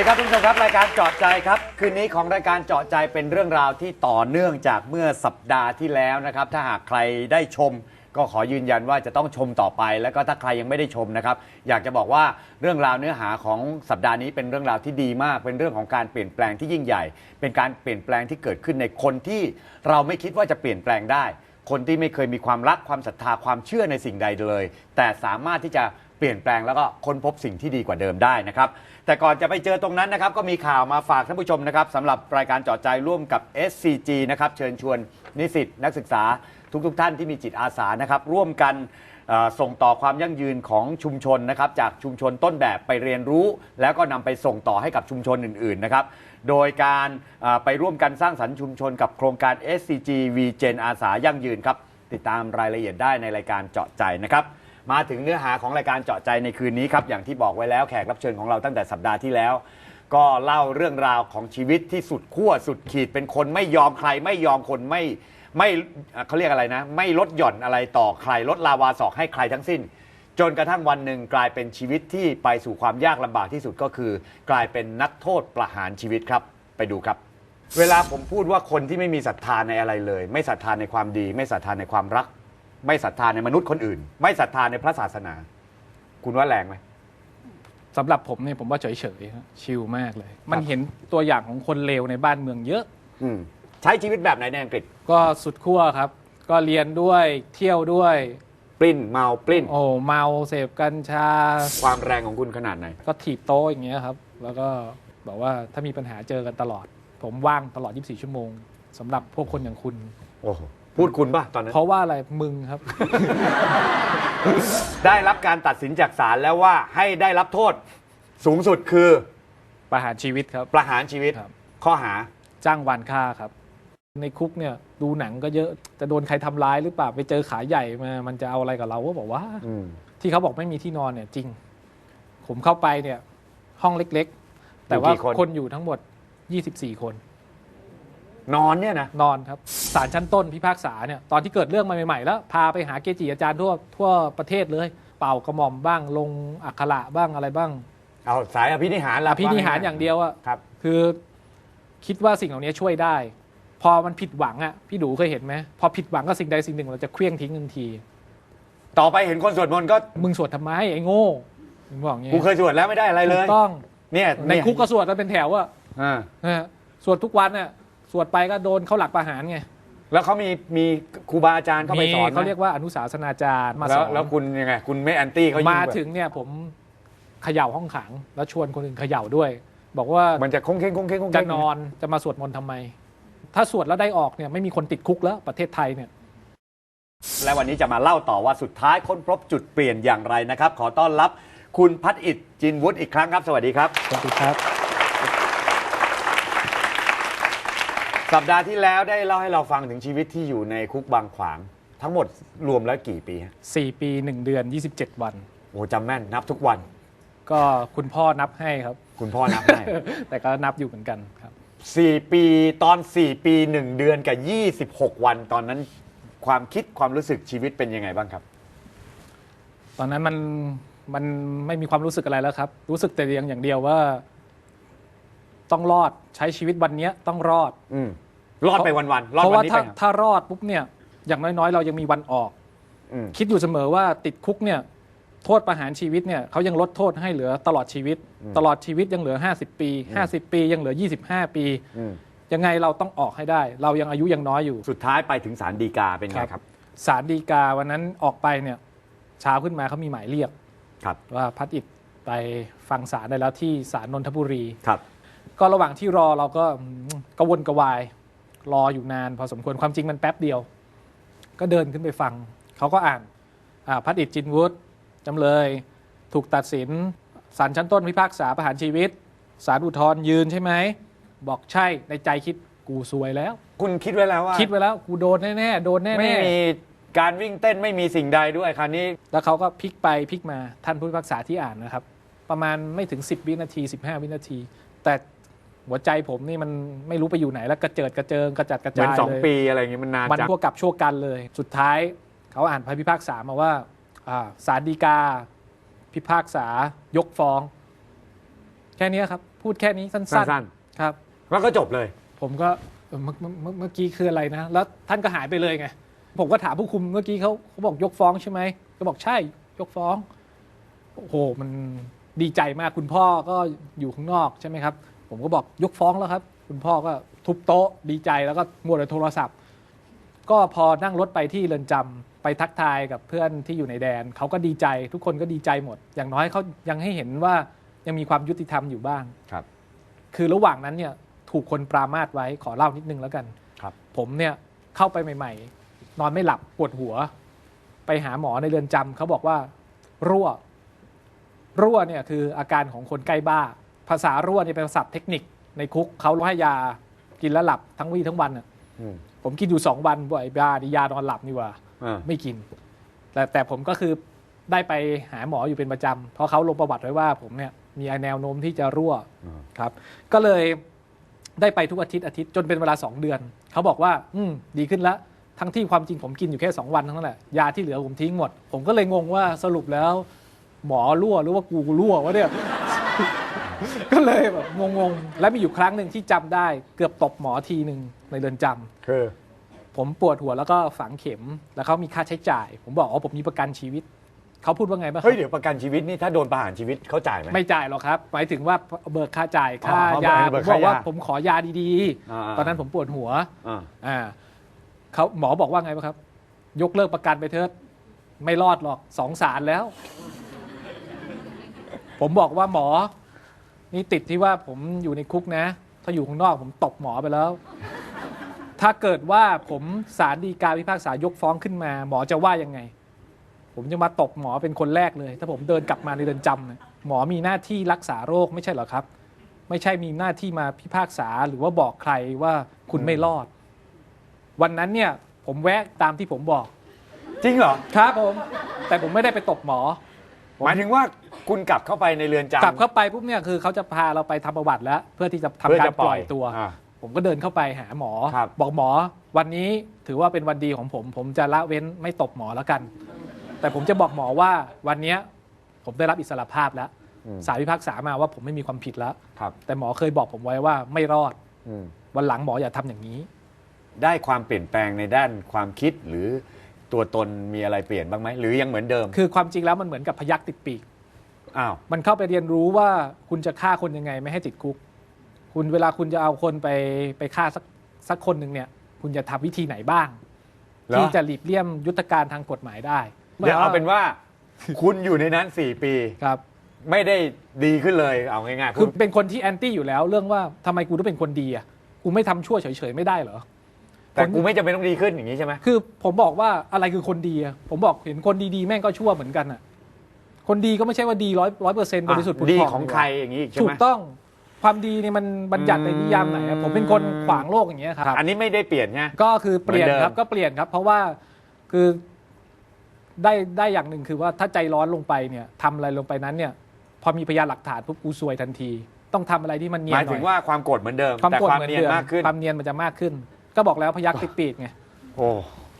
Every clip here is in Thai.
ดีครับทุกผู้ชมครับรายการเจาะใจครับ คืนนี้ของรายการเจาะใจเป็นเรื่องราวที่ต่อเนื่องจากเมื่อสัปดาห์ที่แล้วนะครับ ถ้าหากใครได้ชม ก็ขอยืนยันว่าจะต้องชมต่อไป แล้วก็ถ้าใครยังไม่ได้ชมนะครับ อยากจะบอกว่าเรื่องราวเนื้อหาของสัปดาห์นี้เป็นเรื่องราวที่ดีมาก เป็นเรื่องของการเปลี่ยนแปลงที่ยิ่งใหญ่ เป็นการเปลี่ยนแปลงที่เกิดขึ้นในคนที่เราไม่คิดว่าจะเปลี่ยนแปลงได้ คนที่ไม่เคยมีความรักความศรัทธาความเชื่อในสิ่งใดเลย แต่สามารถที่จะ เปลี่ยนแปลงแล้วก็ค้นพบสิ่งที่ดีกว่าเดิมได้นะครับ แต่ก่อนจะไปเจอตรงนั้นนะครับ ก็มีข่าวมาฝากท่านผู้ชมนะครับสำหรับรายการเจอดใจร่วมกับ SCG นะครับเชิญชวนนิสิตนักศึกษาทุกๆทท่านที่มีจิตอาสานะครับร่วมกันเอ่อส่งต่อความยั่งยืนของชุมชนนะครับจากชุมชนต้นแบบไปเรียนรู้ แล้วก็นำไปส่งต่อให้กับชุมชนอื่นๆนะครับโดยการเอ่อไปร่วมกันสร้างสรรค์ชุมชนกับโครงการ SCG V Gen อาสายั่งยืนครับติดตามรายละเอียดได้ในรายการเจาะใจนะครับ มาถึงเนื้อหาของรายการเจาะใจในคืนนี้ครับ อย่างที่บอกไว้แล้วแขกรับเชิญของเราตั้งแต่สัปดาห์ที่แล้ว ก็เล่าเรื่องราวของชีวิตที่สุดขั้วสุดขีดเป็นคนไม่ยอมใคร ไม่ยอมคนไม่ไม่เขาเรียกอะไรนะ ไม่ลดหย่อนอะไรต่อใครลดลาวาศอกให้ใครทั้งสิ้น จนกระทั่งวันหนึ่งกลายเป็นชีวิตที่ไปสู่ความยากลำบากที่สุดก็คือ กลายเป็นนักโทษประหารชีวิตครับไปดูครับเวลาผมพูดว่าคนที่ไม่มีศรัทธาในอะไรเลย ไม่ศรัทธาในความดี ไม่ศรัทธาในความรัก ไม่ศรัทธาในมนุษย์คนอื่น ไม่ศรัทธาในพระศาสนา คุณว่าแรงไหมสำหรับผมเนี่ยผมว่าเฉยๆฮะชิลมากเลย มันเห็นตัวอย่างของคนเลวในบ้านเมืองเยอะ อืมใช้ชีวิตแบบไหนในอังกฤษ ก็สุดขั้วครับ ก็เรียนด้วยเที่ยวด้วย ปลิ้นเมาปลิ้น โอ้เมาเสพกัญชา ความแรงของคุณขนาดไหน ก็ถีบโต๊ะอย่างเงี้ยครับ แล้วก็บอกว่าถ้ามีปัญหาเจอกันตลอด ผมว่างตลอด 24 ชั่วโมงสำหรับพวกคนอย่างคุณ โอ้โห พูดคุณป่ะตอนนั้น เพราะว่าอะไรมึงครับ ได้รับการตัดสินจากศาลแล้วว่าให้ได้รับโทษสูงสุดคือประหารชีวิตครับ ประหารชีวิต ครับ ข้อหา จ้างวานฆ่าครับ ในคุกเนี่ยดูหนังก็เยอะจะโดนใครทำร้ายหรือเปล่าไปเจอขาใหญ่มามันจะเอาอะไรกับเราก็บอกว่าอืมที่เขาบอกไม่มีที่นอนเนี่ยจริง ผมเข้าไปเนี่ย ห้องเล็กๆ แต่ว่าอยู่กี่คน คนอยู่ทั้งหมด 24 คน นอนเนี่ยนะ นอนครับศาลชั้นต้นพิพากษาเนี่ยตอนที่เกิดเรื่องมาใหม่ๆแล้ว พาไปหาเกจิอาจารย์ทั่วทั่วประเทศเลย เป่ากระหม่อมบ้างลงอักขระบ้างอะไรบ้างเอาสายอภินิหารอละภินิหารอย่างเดียวอะครับ คือคิดว่าสิ่งเหล่านี้ช่วยได้ พอมันผิดหวังอะพี่ดูเคยเห็นไหมพอผิดหวังก็สิ่งใดสิ่งหนึ่ง เราจะเคลี้ยงทิ้งทันที ต่อไปเห็นคนสวดมนต์ก็มึงสวดทำไมไอ้โง่มึงบอกอย่างงี้กูเคยสวดแล้วไม่ได้อะไรเลถูยกต้องเนี่ยในคุกก็สวดกันเป็นแถวอะอ่านะฮะสวดทุกวันน่ะ สวดไปก็โดนเขาหลักประหารไงแล้วเขามีมีครูบาอาจารย์เข้าไปมีสอนไหมเขาเรียกว่าอนุสาสนาจารย์มาแล้สวอนแล้วคุณยังไงคุณไม่แอนตี้เขายิ่งมาแบบถึงเนี่ยผมเขย่าห้องขัง แล้วชวนคนอื่นเขย่าด้วย บอกว่ามันจะคงเค้งคงเค้งคงจะเค้งนอนจะมาสวดมนต์ทำไม ถ้าสวดแล้วได้ออกเนี่ยไม่มีคนติดคุกแล้วประเทศไทยเนี่ยและวันนี้จะมาเล่าต่อว่าสุดท้ายค้นพบจุดเปลี่ยนอย่างไรนะครับ ขอต้อนรับคุณพัฒอิดจินวุฒิอีกครั้งครับ สวัสดีครับ สวัสดีครับ สัปดาห์ที่แล้วได้เล่าให้เราฟังถึงชีวิตที่อยู่ในคุกบางขวาง ทั้งหมดรวมแล้วกี่ปีฮะ4 ปี 1 เดือน 27 วัน โอ้จำแม่นนับทุกวัน ก็คุณพ่อนับให้ครับ คุณพ่อนับให้ แต่ก็นับอยู่เหมือนกันครับสี่ปีตอนสี่ปีหนึ่งเดือนกับยี่สิบหกวัน ตอนนั้นความคิดความรู้สึกชีวิตเป็นยังไงบ้างครับ ตอนนั้นมันมันไม่มีความรู้สึกอะไรแล้วครับ รู้สึกแต่เพียงอย่างเดียวว่า ต้องรอดใช้ชีวิตวันเนี้ยต้องรอด อืมรอดไปวันๆรอดเพราะวันว่านี้ถ้าไปครับถ้ารอดปุ๊บเนี่ยอย่างน้อยๆ เรายังมีวันออก อืมคิดอยู่เสมอว่าติดคุกเนี่ยโทษประหารชีวิตเนี่ยเขายังลดโทษให้เหลือตลอดชีวิต ตลอดชีวิตยังเหลือ 50 ปี 50 ปียังเหลือ 25 ปี อืมยังไงเราต้องออกให้ได้ เรายังอายุยังน้อยอยู่ สุดท้ายไปถึงศาลฎีกาเป็นไงครับศาลฎีกาวันนั้นออกไปเนี่ยเช้าขึ้นมาเขามีหมายเรียก ครับว่าพัดอิดไปฟังศาลได้แล้วที่ศาลนนทบุรี ครับ ก็ระหว่างที่รอเราก็อืมกระวนกระวาย รออยู่นาน พอสมควรความจริงมันแป๊บเดียว ก็เดินขึ้นไปฟัง เขาก็อ่านอ่าพัดอิดจินวุฒิจำเลย ถูกตัดสินศาลชั้นต้นพิพากษาประหารชีวิตศาลอุทธรณ์ยืนใช่ไหม บอกใช่ในใจคิดกูซวยแล้ว คุณคิดไว้แล้วว่าคิดไว้แล้ว กูโดนแน่ๆโดนแน่ๆไม่มีการวิ่งเต้นไม่มีสิ่งใดด้วยคราวนี้ แล้วเขาก็พลิกไปพลิกมาท่านผู้พิพากษาที่อ่านนะครับ ประมาณไม่ถึง 10 วินาที 15 วินาที แต่ หัวใจผมนี่มันไม่รู้ไปอยู่ไหนแล้วกระเจิดกระเจิงกระจัดกระเหมือจานยสองเลยปีอะไรอย่างงี้มันนานมันจังพวกกับชั่วกันเลย สุดท้ายเขาอ่านพระพิพากษามาว่าอ่าศาลฎีกา พิพากษายกฟ้อง แค่นี้ครับ พูดแค่นี้สั้นสั้นๆครับๆแล้วก็จบเลย ผมก็เออเมื่อเมื่อเมื่อเมื่อกี้คืออะไรนะ แล้วท่านก็หายไปเลยไง ผมก็ถามผู้คุมเมื่อกี้เขาเขาบอกยกฟ้องใช่ไหมก็บอกใช่ยกฟ้อง โอ้โห มันดีใจมากคุณพ่อก็อยู่ข้างนอกใช่ไหมครับ ผมก็บอกยกฟ้องแล้วครับ คุณพ่อก็ทุบโต๊ะดีใจแล้วก็มัวแต่โทรศัพท์ ก็พอนั่งรถไปที่เรือนจำไปทักทายกับเพื่อนที่อยู่ในแดนเขาก็ดีใจ ทุกคนก็ดีใจหมด อย่างน้อยเขายังให้เห็นว่ายังมีความยุติธรรมอยู่บ้างครับ คือระหว่างนั้นเนี่ยถูกคนปรามาสไว้ขอเล่านิดนึงแล้วกันครับ ผมเนี่ยเข้าไปใหม่ ๆ นอนไม่หลับปวดหัว ไปหาหมอในเรือนจำเขาบอกว่า รั่ว รั่วเนี่ยคืออาการของคนใกล้บ้า ภาษารั่วเนี่ยเป็นศัพท์เทคนิคในคุกเขาให้ยากินแล้วหลับทั้งวี่ทั้งวันน่ะอืม ผมกินอยู่สองวันบ่อยยาดียานอนหลับนี่หว่า อ่า ไม่กิน แต่แต่ผมก็คือได้ไปหาหมออยู่เป็นประจำเพราะเขาลงประวัติไว้ว่าผมเนี่ยมีแนวโน้มที่จะรั่วอ่า ครับ ก็เลยได้ไปทุกอาทิตย์อาทิตย์จนเป็นเวลา 2 เดือน เขาบอกว่า อืมดีขึ้นแล้ว ทั้งที่ความจริงผมกินอยู่แค่ 2 วันเท่านั้นแหละ ยาที่เหลือผมทิ้งหมด ผมก็เลยงงว่าสรุปแล้ว หมอรั่วหรือว่ากูรั่ววะเนี่ย ก็เลยแบบงงๆ และมีอยู่ครั้งหนึ่งที่จำได้เกือบตบหมอทีหนึ่งในเรือนจำคือ ผมปวดหัวแล้วก็ฝังเข็มแล้วเขามีค่าใช้จ่าย ผมบอกอ๋อผมมีประกันชีวิต เขาพูดว่าไงบ้างคเฮ้รัยบเดี๋ยวประกันชีวิตนี่ถ้าโดนประหารชีวิตเขาจ่ายไหม ไม่จ่ายหรอกครับ หมายถึงว่าเบิกค่าจ่ายค่าอ๋อยาเบิผกมค่าบอกว่ายาผมขอยาดีอ่า ๆ ตอนนั้นผมปวดหัวอ่าอ่าเขาหมอบอกว่าไงบ้างครับ ยกเลิกประกันไปเถิดไม่รอดหรอกสองสารแล้ว ผมบอกว่าหมอ นี่ติดที่ว่าผมอยู่ในคุกนะ ถ้าอยู่ข้างนอกผมตบหมอไปแล้ว ถ้าเกิดว่าผมสารดีกาพิพากษายกฟ้องขึ้นมา หมอจะว่ายังไง ผมจะมาตบหมอเป็นคนแรกเลย ถ้าผมเดินกลับมาในเรือนจำเนี่ยหมอมีหน้าที่รักษาโรคไม่ใช่เหรอครับ ไม่ใช่มีหน้าที่มาพิพากษาหรือว่าบอกใครว่าคุณไม่รอด วันนั้นเนี่ยผมแวะตามที่ผมบอก จริงเหรอ ครับผม แต่ผมไม่ได้ไปตบหมอ หมายถึงว่าคุณกลับเข้าไปในเรือนจำ กลับเข้าไปปุ๊บเนี่ยคือเขาจะพาเราไปทำประวัติแล้ว เพื่อที่จะทำเพื่อการจะปล่อยตัว อ่าผมก็เดินเข้าไปหาหมอ ครับ บอกหมอวันนี้ถือว่าเป็นวันดีของผม ผมจะละเว้นไม่ตบหมอแล้วกัน แต่ผมจะบอกหมอว่าวันเนี้ยผมได้รับอิสรภาพแล้วอืมสารพิพากษามาว่าผมไม่มีความผิดแล้ว ครับแต่หมอเคยบอกผมไว้ว่าไม่รอดอืมวันหลังหมออย่าทำอย่างนี้ ได้ความเปลี่ยนแปลงในด้านความคิดหรือ ตัวตนมีอะไรเปลี่ยนบ้างไหมหรือยังเหมือนเดิมคือความจริงแล้วมันเหมือนกับพยักติดปีก อ้าวมันเข้าไปเรียนรู้ว่าคุณจะฆ่าคนยังไงไม่ให้ติดคุก คุณเวลาคุณจะเอาคนไปไปฆ่าสักสักคนหนึ่งเนี่ย คุณจะทำวิธีไหนบ้าง เหรอที่จะหลีกเลี่ยมยุทธการทางกฎหมายได้เดี๋ยวเอาเป็นว่า คุณอยู่ในนั้น 4 ปี ครับ ไม่ได้ดีขึ้นเลยเอาง่ายๆคือคุณเป็นคนที่แอนตี้อยู่แล้ว เรื่องว่าทำไมกูต้องเป็นคนดีอะกูไม่ทำชั่วเฉยๆไม่ได้เหรอ แต่กูไม่จำเป็นต้องดีขึ้นอย่างนี้ใช่ไหมคือผมบอกว่าอะไรคือคนดีอะผมบอกเห็นคนดีๆแม่งก็ชั่วเหมือนกันอะคนดีก็ไม่ใช่ว่าดีร้อยร้อยเปอร์เซ็นต์บริสุทธิ์ผุดดีผ่องของดีกว่าใครอย่างนี้อีกใช่ถูไหม กต้องความดีเนี่ยมันบัญญัติในนิยามไหนอะอืมผมเป็นคนขวางโลกอย่างเงี้ยครับ อันนี้ไม่ได้เปลี่ยนไงก็คือเปลี่ยนเหมือนเดิมครับก็เปลี่ยนครับ เพราะว่าคือได้ได้อย่างหนึ่งคือว่าถ้าใจร้อนลงไปเนี่ยทำอะไรลงไปนั้นเนี่ย พอมีพยานหลักฐานปุ๊บกูซวยทันที ต้องทำอะไรที่มันเนีหยนมายหน่ถึองยว่าความโกรธเหมือนเดิม ความแต่โกรธความเหมือนเนียนเดิมมากขึ้น ความเนียนมันจะมากขึ้น ก็บอกแล้วพยักติดปีกไงโอ้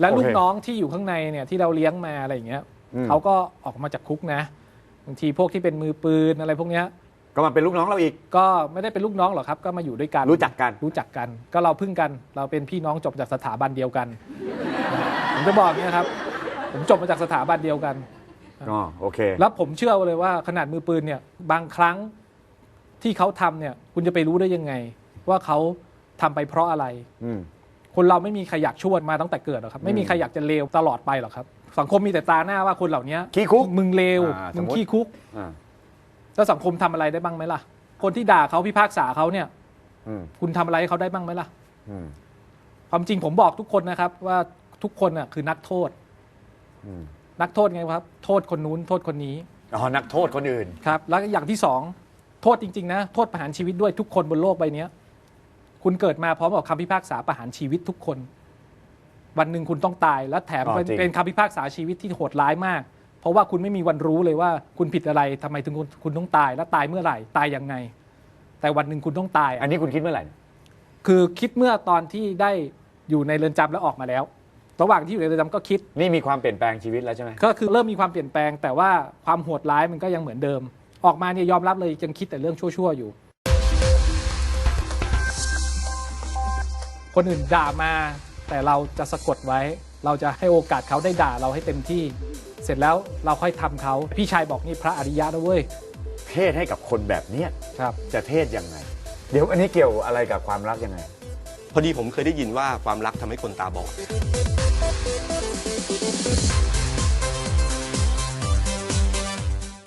และลูกโอเคน้องที่อยู่ข้างในเนี่ยที่เราเลี้ยงมาอะไรอย่างเงี้ยอืม เขาก็ออกมาจากคุกนะบางทีพวกที่เป็นมือปืนอะไรพวกเนี้ย ก็มาเป็นลูกน้องเราอีก ก็ไม่ได้เป็นลูกน้องหรอกครับ ก็มาอยู่ด้วยกันรู้จักกัน รู้จักกัน ก็เราพึ่งกัน เราเป็นพี่น้องจบจากสถาบันเดียวกัน ผมจะบอกเนี่ยครับ ผมจบมาจากสถาบันเดียวกัน อ๋อโอเค แล้วผมเชื่อเลยว่าขนาดมือปืนเนี่ยบางครั้งที่เขาทำเนี่ย คุณจะไปรู้ได้ยังไง ว่าเขาทำไปเพราะอะไร อืม คนเราไม่มีใครอยากชั่วมาตั้งแต่เกิดหรอกครับ ไม่มีใครอยากจะเลวตลอดไปหรอกครับ สังคมมีแต่ตาหน้าว่าคนเหล่านี้ขี้คุกมึงเลวอ่าสมึมงมุติ ขี้คุก อ่าแล้วสังคมทำอะไรได้บ้างไหมล่ะ คนที่ด่าเขาพิพากษาเขาเนี่ย อืมคุณทำอะไรให้เขาได้บ้างไหมล่ะ อืมความจริงผมบอกทุกคนนะครับ ว่าทุกคนน่ะคือนักโทษ อืมนักโทษไงครับ โทษคนนู้นโทษคนนี้อ๋อนักโทษคนอื่น ครับ แล้วอย่างที่สองโทษจริง ๆ นะ โทษประหารชีวิตด้วยทุกคนบนโลกใบเนี้ย คุณเกิดมาพร้อมกับคำพิพากษาประหารชีวิตทุกคน วันหนึ่งคุณต้องตายและแถมอ๋อเป็นจริง เป็นคำพิพากษาชีวิตที่โหดร้ายมาก เพราะว่าคุณไม่มีวันรู้เลยว่าคุณผิดอะไรทำไมถึงคุณคุณต้องตายและตายเมื่อไหร่ตายยังไง แต่วันหนึ่งคุณต้องตายอะอันนี้คุณคิดเมื่อไหร่ คือคิดเมื่อตอนที่ได้อยู่ในเรือนจำแล้วออกมาแล้ว ระหว่างที่อยู่ในเรือนจำก็คิด นี่มีความเปลี่ยนแปลงชีวิตแล้วใช่ไหม ก็คือเริ่มมีความเปลี่ยนแปลงแต่ว่าความโหดร้ายมันก็ยังเหมือนเดิม ออกมาเนี่ยยอมรับเลยยังคิดแต่เรื่องชั่วๆอยู่ คนอื่นด่ามา แต่เราจะสะกดไว้ เราจะให้โอกาสเขาได้ด่าเราให้เต็มที่ เสร็จแล้วเราค่อยทำเขาพี่ชายบอกนี่พระอริยะนะเว้ยเทศให้กับคนแบบเนี้ยครับจะเทศยังไง เดี๋ยวอันนี้เกี่ยวอะไรกับความรักยังไง พอดีผมเคยได้ยินว่าความรักทำให้คนตาบอด